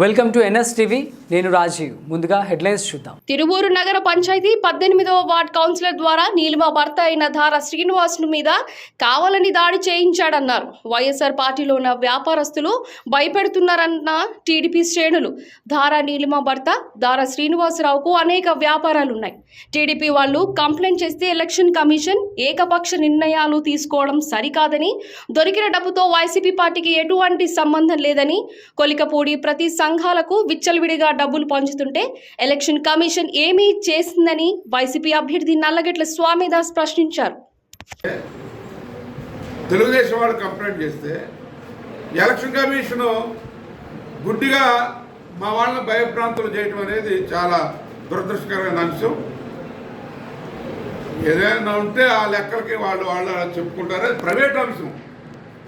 Welcome to NS TV. నేను రాజీవ్. ముందుగా headlines చూద్దాం. తిరువూరు నగర పంచాయతీ పద్దెనిమిదవ వార్డ్ కౌన్సిలర్ ద్వారా నీలిమ భర్త అయిన ధార శ్రీనివాసును మీద కావాలని దాడి చేయించాడన్నారు. వైఎస్ఆర్ పార్టీలో ఉన్న వ్యాపారస్తులు భయపెడుతున్నారన్న టీడీపీ శ్రేణులు. ధార నీలిమ భర్త ధార శ్రీనివాసరావుకు అనేక వ్యాపారాలు ఉన్నాయి టీడీపీ వాళ్ళు కంప్లైంట్ చేస్తే ఎలక్షన్ కమిషన్ ఏకపక్ష నిర్ణయాలు తీసుకోవడం సరికాదని దొరికిన డబ్బుతో వైసీపీ పార్టీకి ఎటువంటి సంబంధం లేదని కొలికపూడి ప్రతి సంఘాలకు విచ్చలవిడిగా డబ్బులు పంచుతుంటే ఎలక్షన్ కమిషన్ ఏమీ చేసిందని వైసీపీ అభ్యర్థి నల్లగట్ల స్వామిదాస్ ప్రశ్నించారు. తెలుగుదేశం వాళ్ళు కంప్లైంట్ చేస్తే ఎలక్షన్ కమిషను గుడ్డిగా మా వాళ్ళని భయభ్రాంతులు చేయటం అనేది చాలా దురదృష్టకరమైన అంశం. ఏదైనా ఉంటే ఆ లెక్కలకి వాళ్ళు వాళ్ళు చెప్పుకుంటారు. అది ప్రైవేట్ అంశం.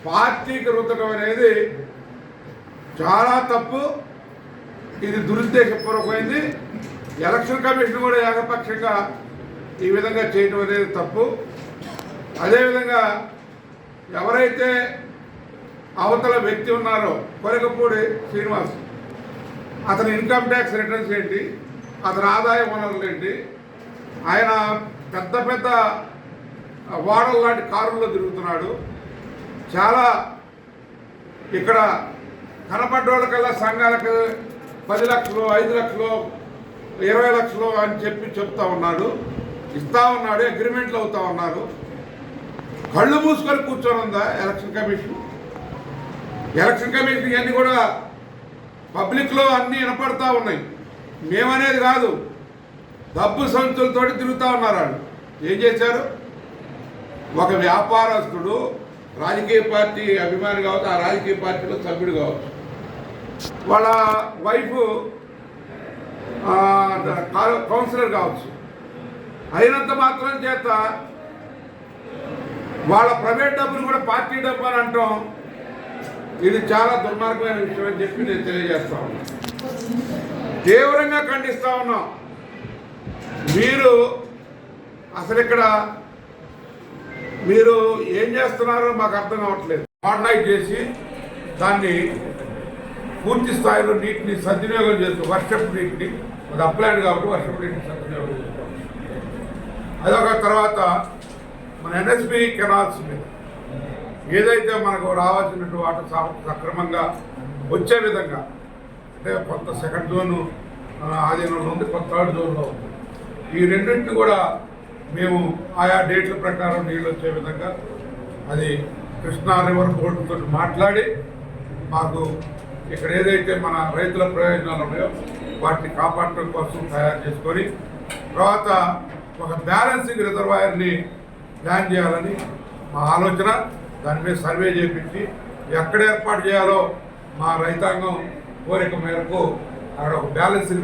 పార్టీకి రుద్దడం అనేది చాలా తప్పు. ఇది దురుద్దేశపూర్వకమైంది. ఎలక్షన్ కమిషన్ కూడా ఏకపక్షంగా ఈ విధంగా చేయడం అనేది తప్పు. అదేవిధంగా ఎవరైతే అవతల వ్యక్తి ఉన్నారో కొరకపూడి శ్రీనివాస్ అతని ఇన్కమ్ ట్యాక్స్ రిటర్న్స్ ఏంటి అతని ఆదాయ వనరులు ఏంటి ఆయన పెద్ద పెద్ద వాడల లాంటి కారుల్లో తిరుగుతున్నాడు. చాలా ఇక్కడ కనపడ్డోళ్ళకల్లా సంఘాలకు పది లక్షలు ఐదు లక్షలు ఇరవై లక్షలు అని చెప్పి చెప్తా ఉన్నాడు. ఇస్తా ఉన్నాడు అగ్రిమెంట్లు అవుతా ఉన్నారు. కళ్ళు మూసుకొని కూర్చొని ఉందా ఎలక్షన్ కమిషన్ ఎలక్షన్ కమిషన్ ఇవన్నీ కూడా పబ్లిక్లో అన్నీ వినపడతా ఉన్నాయి. మేమనేది కాదు డబ్బు సంచులతోటి తిరుగుతూ ఉన్నారు వాళ్ళు. ఏం చేశారు? ఒక వ్యాపారస్తుడు రాజకీయ పార్టీ అభిమాని కావచ్చు ఆ రాజకీయ పార్టీలో సభ్యుడు కావచ్చు. వాళ్ళ వైఫ్ కౌన్సిలర్ కావచ్చు. అయినంత మాత్రం చేత వాళ్ళ ప్రైవేట్ డబ్బులు కూడా పార్టీ డబ్బు అని అంటాం. ఇది చాలా దుర్మార్గమైన విషయం అని చెప్పి నేను తెలియజేస్తా ఉన్నా. తీవ్రంగా ఖండిస్తా ఉన్నాం. మీరు అసలు ఇక్కడ మీరు ఏం చేస్తున్నారో మాకు అర్థం కావట్లేదు. మోడర్నైజ్ చేసి దాన్ని పూర్తి స్థాయిలో నీటిని సద్వినియోగం చేస్తూ వర్షపు నీటిని అది అప్లైడ్ కాబట్టి వర్షపు నీటిని సద్వినియోగం చేసుకోవాలి అదొక తర్వాత మన ఎన్ఎస్పి కెనాల్స్ మీద ఏదైతే మనకు రావాల్సినటువంటి వాటర్ సా- సక్రమంగా వచ్చే విధంగా అంటే కొంత సెకండ్ జోను ఆధీనంలో ఉంది కొంత థర్డ్ జోన్లో ఉంది. ఈ రెండింటిని కూడా మేము ఆయా డేట్ల ప్రకారం నీళ్ళు వచ్చే విధంగా అది కృష్ణా రివర్ బోర్డుతో మాట్లాడి మాకు ఇక్కడ ఏదైతే మన రైతుల ప్రయోజనాలు ఉన్నాయో వాటిని కాపాడటం కోసం తయారు చేసుకొని తర్వాత ఒక బ్యాలెన్సింగ్ రిజర్వాయర్ని ప్లాన్ చేయాలని మా ఆలోచన. దాని మీద సర్వే చేపించి ఎక్కడ ఏర్పాటు చేయాలో మా రైతాంగం కోరిక మేరకు అక్కడ ఒక బ్యాలెన్సింగ్